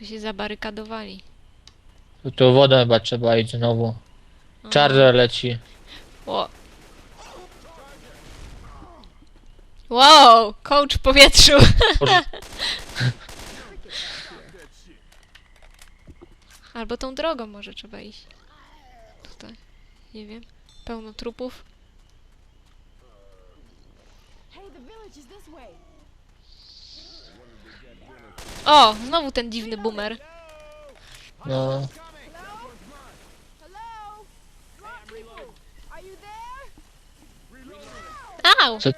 Tu się zabarykadowali. Tu, tu wodę chyba trzeba iść znowu. Aha. Charger leci. O. Wow, coach w powietrzu. Boże, Albo tą drogą może trzeba iść. Tutaj. Nie wiem. Pełno trupów. Hey, the village is this way. O, znowu ten dziwny boomer. No? Au! co?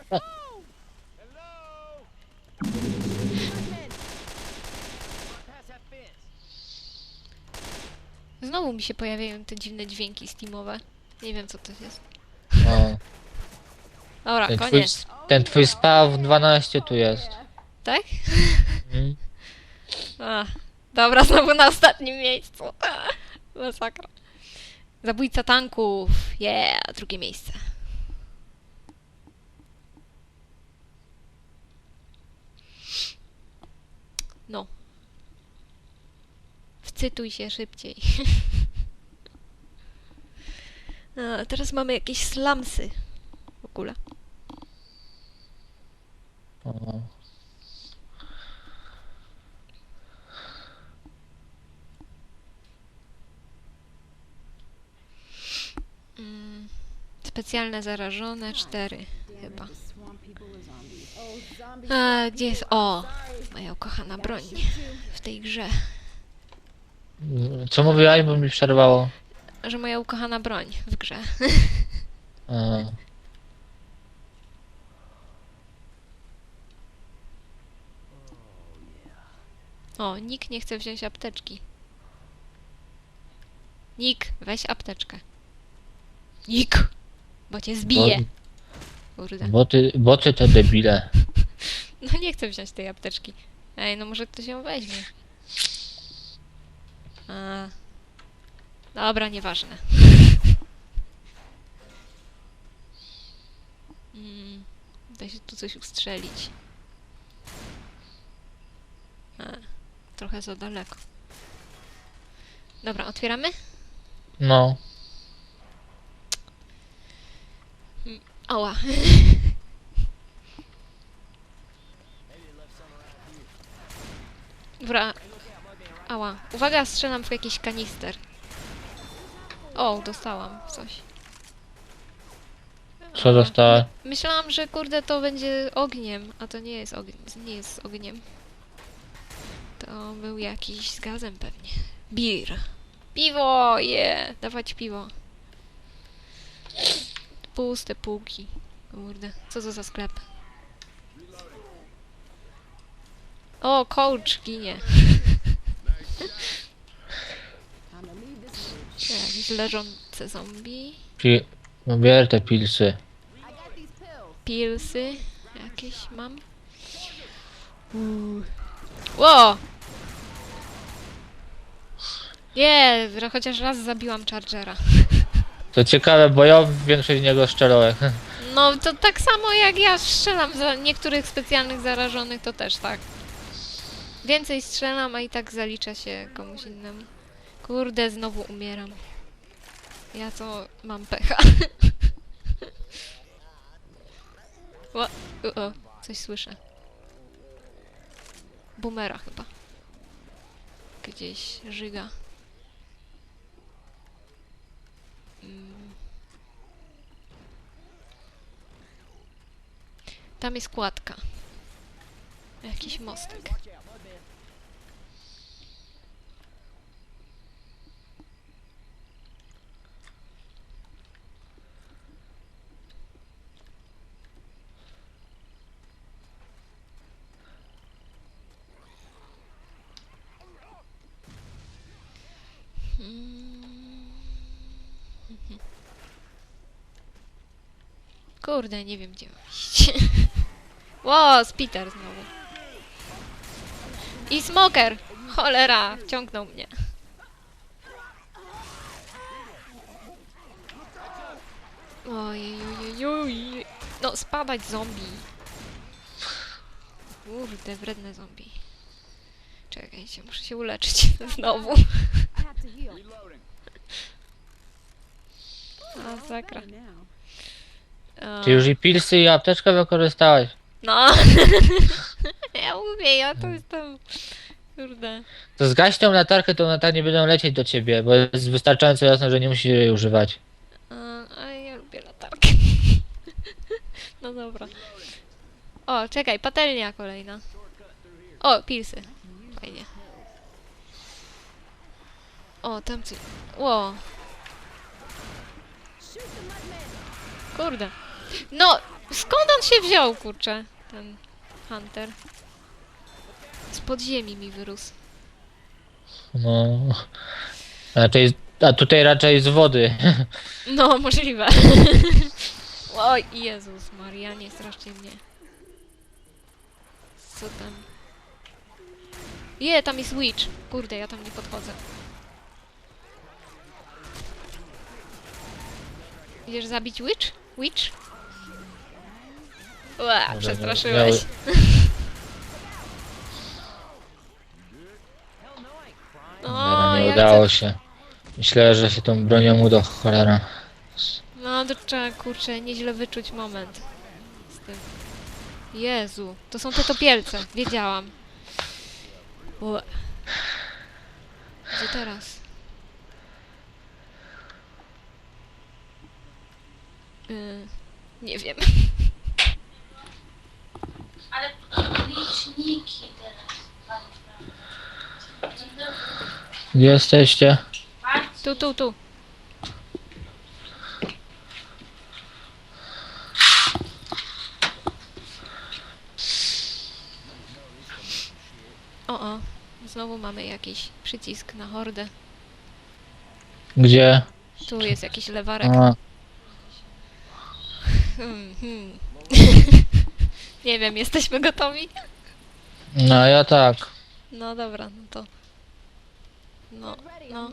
Znowu mi się pojawiają te dziwne dźwięki steamowe. Nie wiem co to jest. No. Dobra, Ten, twój, koniec. ten twój spaw 12 tu jest. Tak? Mm. A, dobra, znowu na ostatnim miejscu. Masakra. Zabójca tanków. Yeah, drugie miejsce. No. Wcytuj się szybciej. A, teraz mamy jakieś slamsy. W ogóle. Mm, specjalne zarażone, cztery chyba. A, gdzie jest? O! Moja ukochana broń w tej grze. Co mówiłaś, bo mi przerwało? Że moja ukochana broń w grze. A. O, nikt nie chce wziąć apteczki. Nik, weź apteczkę. Nik! Bo cię zbije. Kurde. Boty, boty to debile. No nie chcę wziąć tej apteczki. Ej, no może ktoś ją weźmie. A. Dobra, nieważne. Mm, da się tu coś ustrzelić. A, trochę za daleko. Dobra, otwieramy? No. Ała. Dobra. Ała. Uwaga, strzelam w jakiś kanister. O, dostałam coś. Co dostała? Myślałam, że kurde to będzie ogniem, a to nie jest ogniem. Nie jest ogniem. To był jakiś z gazem pewnie. Bir. Piwo! Je! Dawać piwo. Puste półki. Kurde, co to za sklep? O, coach ginie. Jakieś leżące zombie. Pi no bier te pilsy. Pilsy jakieś mam. Uuu. Ło! Nie, chociaż raz zabiłam Chargera. To ciekawe, bo ja większość z niego strzelałem. No to tak samo jak ja strzelam za niektórych specjalnych zarażonych, to też tak. Więcej strzelam, a i tak zalicza się komuś innemu. Kurde, znowu umieram. Ja to mam pecha. o, o, coś słyszę. Boomera chyba. Gdzieś żyga. Mm. Tam jest kładka. Jakiś mostek. Mm. Kurde, nie wiem gdzie mam iść. Ło, Spiter znowu. I Smoker! Cholera, wciągnął mnie. Ojej, No, spadać zombie. Kurde, wredne zombie. Czekajcie, muszę się uleczyć znowu. I Czy już i pilsy i apteczkę wykorzystałeś? No. ja mówię, ja to jestem... Kurde. To zgaś tą latarkę, to tak nie będą lecieć do ciebie, bo jest wystarczająco jasne, że nie musisz jej używać. A, a ja lubię latarkę. no dobra. O, czekaj, patelnia kolejna. O, pilsy. Fajnie. O, tam coś... Ło. Kurde. No, skąd on się wziął, kurczę? Ten Hunter. Z podziemi mi wyrósł. No. Raczej, a tutaj raczej z wody. No, możliwe. Oj, Jezus Maria, nie straszcie mnie. Co tam? Je, tam jest witch. Kurde, ja tam nie podchodzę. Idziesz zabić witch? Witch? Ła, przestraszyłeś. miały- O, Dobra, nie ja udało chcę... się. Myślę, że się tą bronią uda, cholera. No, to trzeba, kurczę, nieźle wyczuć moment. Z tym. Jezu, to są te topielce, wiedziałam. Ue. Gdzie teraz? Y, nie wiem. Ale liczniki teraz. Gdzie jesteście? Tu, tu, tu. O, o. Znowu mamy jakiś przycisk na hordę. Gdzie? Tu jest jakiś lewarek. A, Hmm, hmm. nie wiem, jesteśmy gotowi? no ja tak. No dobra, no to. No, no.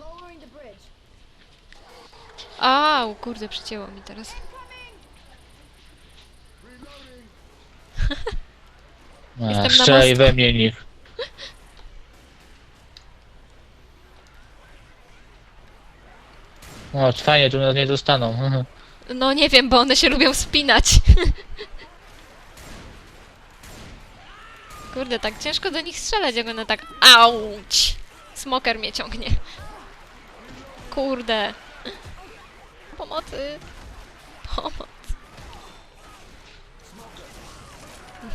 Au, kurde, przycięło mi teraz. Jestem na strzelaj mostku. we mnie nich. O, fajnie, tu nas nie dostaną. No nie wiem, bo one się lubią spinać. Kurde, tak ciężko do nich strzelać, jak one tak... Auć! Smoker mnie ciągnie. Kurde. Pomocy. Pomoc.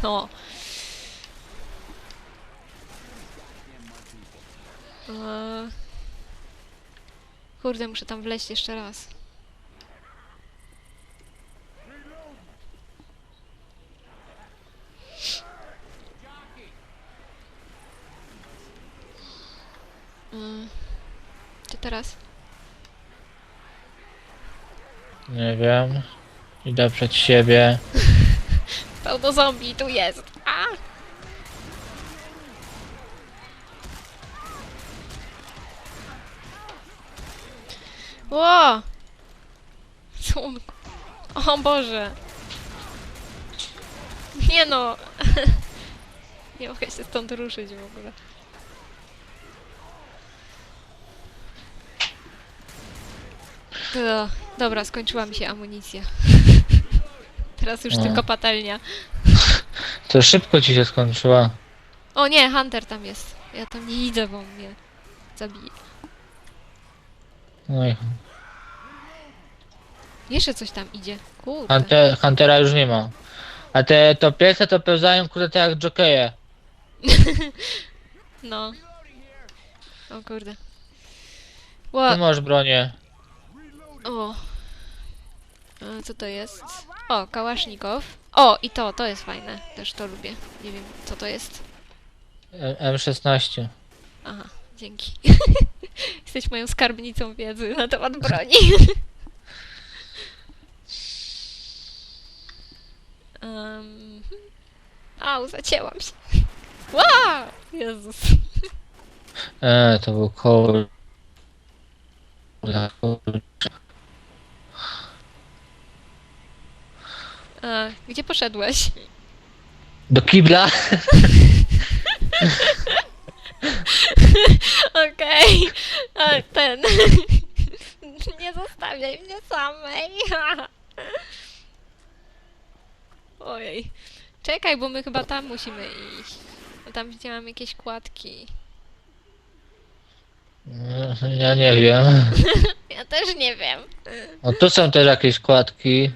No. Eee. Kurde, muszę tam wleźć jeszcze raz. Mm. Czy teraz? Nie wiem. Idę przed siebie. Pełno zombie tu jest. A! Ło! Cunku. O Boże. Nie no. Nie mogę się stąd ruszyć w ogóle. Dobra, skończyła mi się amunicja. Teraz już No. tylko patelnia. To szybko ci się skończyła. O nie, Hunter tam jest. Ja tam nie idę, bo on mnie zabije. No i Jeszcze coś tam idzie. Kurde. Hunter, Huntera już nie ma. A te topiece to pełzają kurde tak jak jokeje. No. O kurde. Ty Ła, masz bronię. o. E, Co to jest? O, kałasznikow. O, i to, to jest fajne. Też to lubię. Nie wiem, co to jest. M- M16. Aha, dzięki. Jesteś moją skarbnicą wiedzy na temat broni. um, au, zacięłam się. Wow! Jezus. E, to był koł. A, gdzie poszedłeś? Do kibla? Okej. A, Ten. Nie zostawiaj mnie samej. Ojej. Czekaj, bo my chyba tam musimy iść. Bo tam widziałam jakieś kładki. Ja nie wiem. Ja też nie wiem. No tu są też jakieś kładki.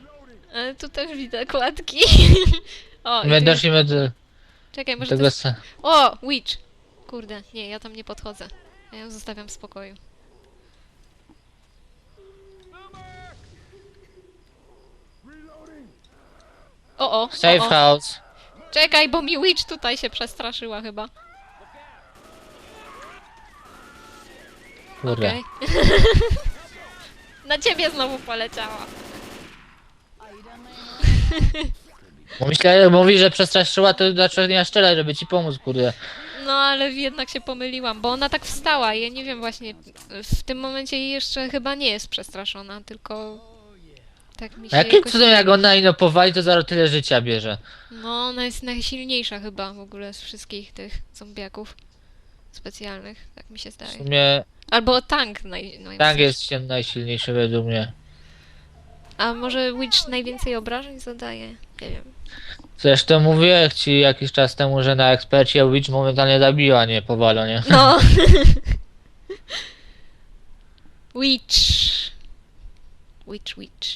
Ale tu też widzę kładki. O, i tu jest... do Czekaj, może tego... O, witch! Kurde, nie, ja tam nie podchodzę. Ja ją zostawiam w spokoju. O, o, Safe o, o. house. Czekaj, bo mi witch tutaj się przestraszyła chyba. Kurde. Okej. Na ciebie znowu poleciała. Bo myślę, mówi, że przestraszyła, to dlaczego nie szczelać, żeby ci pomóc, kurde. No ale jednak się pomyliłam, bo ona tak wstała. Ja nie wiem właśnie, w tym momencie jeszcze chyba nie jest przestraszona, tylko tak mi się A jakim jakoś... cudem jak ona ino powali, to zaraz tyle życia bierze. No, ona jest najsilniejsza chyba w ogóle z wszystkich tych zombiaków specjalnych, tak mi się W zdaje. sumie Albo tank naj, naj tak jest się najsilniejszy według mnie. A może Witch najwięcej obrażeń zadaje? Nie wiem. Zresztą mówiłem ci jakiś czas temu, że na ekspercie Witch momentalnie zabiła, nie powalo, nie? No. witch. Witch, witch.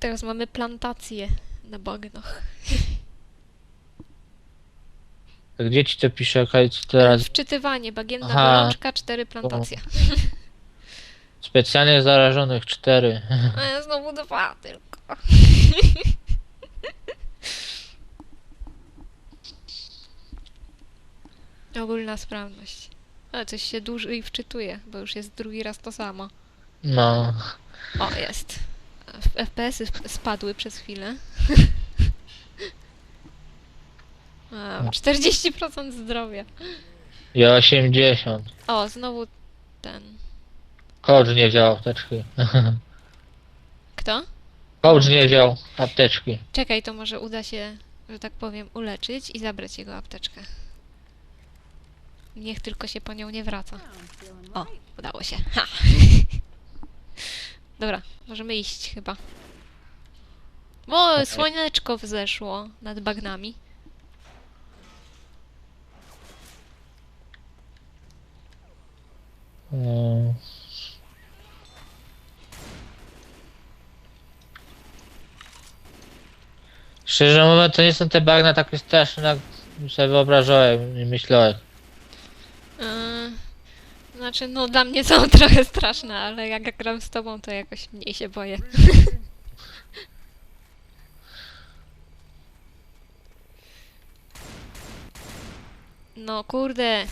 Teraz mamy plantację na bagnach. Gdzie ci to pisze, okej, co teraz? Wczytywanie, bagienna Aha. gorączka, cztery plantacja. Specjalnie zarażonych cztery. A ja znowu dwa tylko. Ogólna sprawność. Ale coś się dłużej wczytuje, bo już jest drugi raz to samo. No. O, jest. FPS-y sp- spadły przez chwilę. A, 40% zdrowia. I 80. O, znowu ten. Coach nie wziął apteczki. Kto? Coach nie wziął apteczki. Czekaj, to może uda się, że tak powiem, uleczyć i zabrać jego apteczkę. Niech tylko się po nią nie wraca. O, udało się. Ha! Dobra, możemy iść chyba. O, słoneczko wzeszło nad bagnami. Mm. Szczerze mówiąc, to nie są te bagna takie straszne, jak sobie wyobrażałem i myślałem. Yy, znaczy, no dla mnie są trochę straszne, ale jak gram z tobą, to jakoś mniej się boję. No kurde.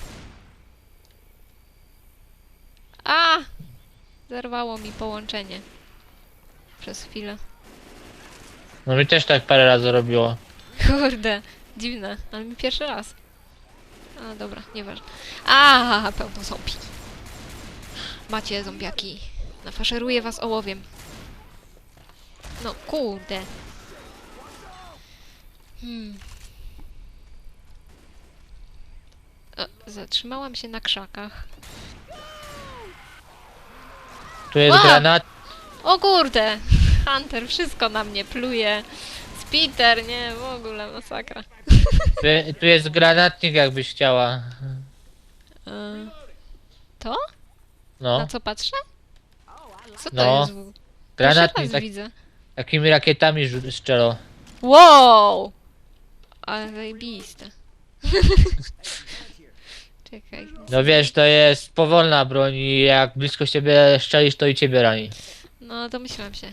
A! Zerwało mi połączenie. Przez chwilę. No mi też tak parę razy robiło. Kurde, dziwne, ale mi pierwszy raz. A dobra, nieważne. A, pełno zombie. Macie zombiaki. Nafaszeruję was ołowiem. No kurde. Hmm. O, zatrzymałam się na krzakach. Tu jest A! granat. O kurde! Hunter wszystko na mnie pluje. Spiter, nie, w ogóle masakra. Tu, tu jest granatnik jakbyś chciała. E, to? No. Na co patrzę? Co to No. jest? w- Pierwszy Granatnik raz tak, widzę. takimi rakietami rzu- strzelał. Wow! Ale zajebiste. Czekaj. No wiesz, to jest powolna broń i jak blisko ciebie strzelisz, to i ciebie rani. No, domyślam się.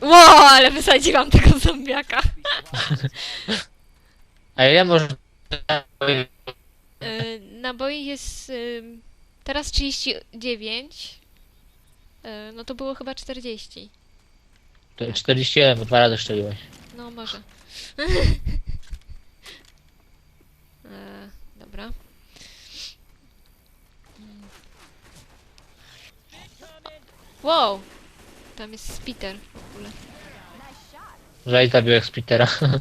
Wow, ale wysadziłam tego zombiaka. A ile można... E, naboi jest ym, teraz 39. E, no to było chyba 40. To 41, bo dwa razy strzeliłeś. No może. e, dobra. Mm. Wow! Tam jest Spiter w ogóle. Że i zabił Spitera. No.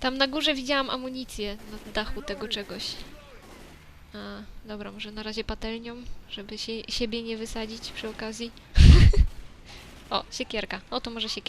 Tam na górze widziałam amunicję na dachu tego czegoś. A, dobra, może na razie patelnią, żeby się, siebie nie wysadzić przy okazji. o, siekierka. O, to może siekierka.